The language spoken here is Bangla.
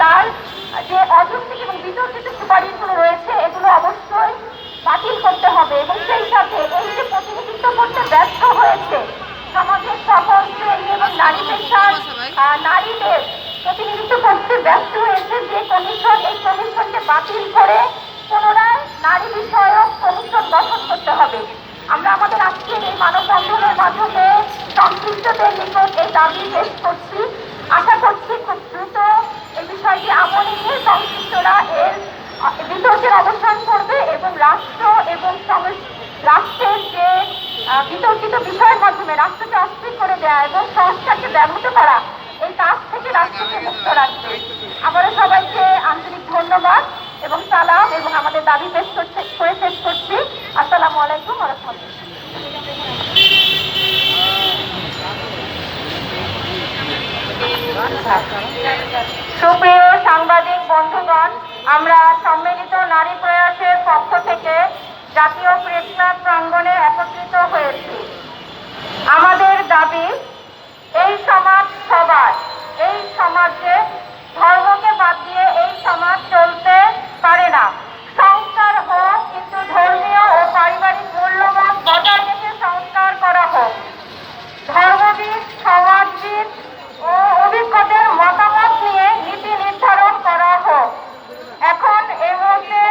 তার যে অযৌক্তিক এবং বিতর্কিত সুপারিশগুলো রয়েছে, এগুলো অবশ্যই বাতিল করতে হবে এবং সেই সাথে এই যে প্রতিনিধিত্ব করতে ব্যর্থ হয়েছে সমাজের সকল শ্রেণি এবং নারী পেশার নারীদের প্রতিনিধিত্ব করতে ব্যর্থ হয়েছে, যে কমিশন, এই কমিশনকে বাতিল করে পুনরায় নারী বিষয়ক কমিশন গঠন করতে হবে। আমরা আমাদের আজকের এই মানববন্ধনের মাধ্যমে সংশ্লিষ্টদের নিকট এই দাবি পেশ করছি। আশা করছি খুব রাষ্ট্রের যে বিতর্কিত বিষয়ের মাধ্যমে রাষ্ট্রকে অস্থির করে দেওয়া এবং সংস্কারকে ব্যাহত করা, এই কাজ থেকে রাষ্ট্রকে মুক্ত রাখবে। আবারও সবাইকে আন্তরিক ধন্যবাদ এবং সালাম এবং আমাদের দাবি পেশ করতে, করে শেষ করছি। আসসালামু আলাইকুম সুপ্রিয় সাংবাদিক বন্ধুগণ, আমরা সম্মিলিত নারী প্রয়াসের পক্ষ থেকে জাতীয় প্রেস প্রাঙ্গনে প্রাঙ্গণে একত্রিত হয়েছি। আমাদের দাবি, এই সমাজ সবার, এই সমাজে ধর্মকে বাদ দিয়ে এই সমাজ চলতে পারে না। সংস্কার হোক, কিন্তু ধর্মীয় ও পারিবারিক মূল্যবান বজায় রেখে সংস্কার করা হোক। ধর্মবিদ, সমাজবিদ ও অভিজ্ঞদের মতামত নিয়ে নীতি নির্ধারণ করা হোক। এখন এ মধ্যে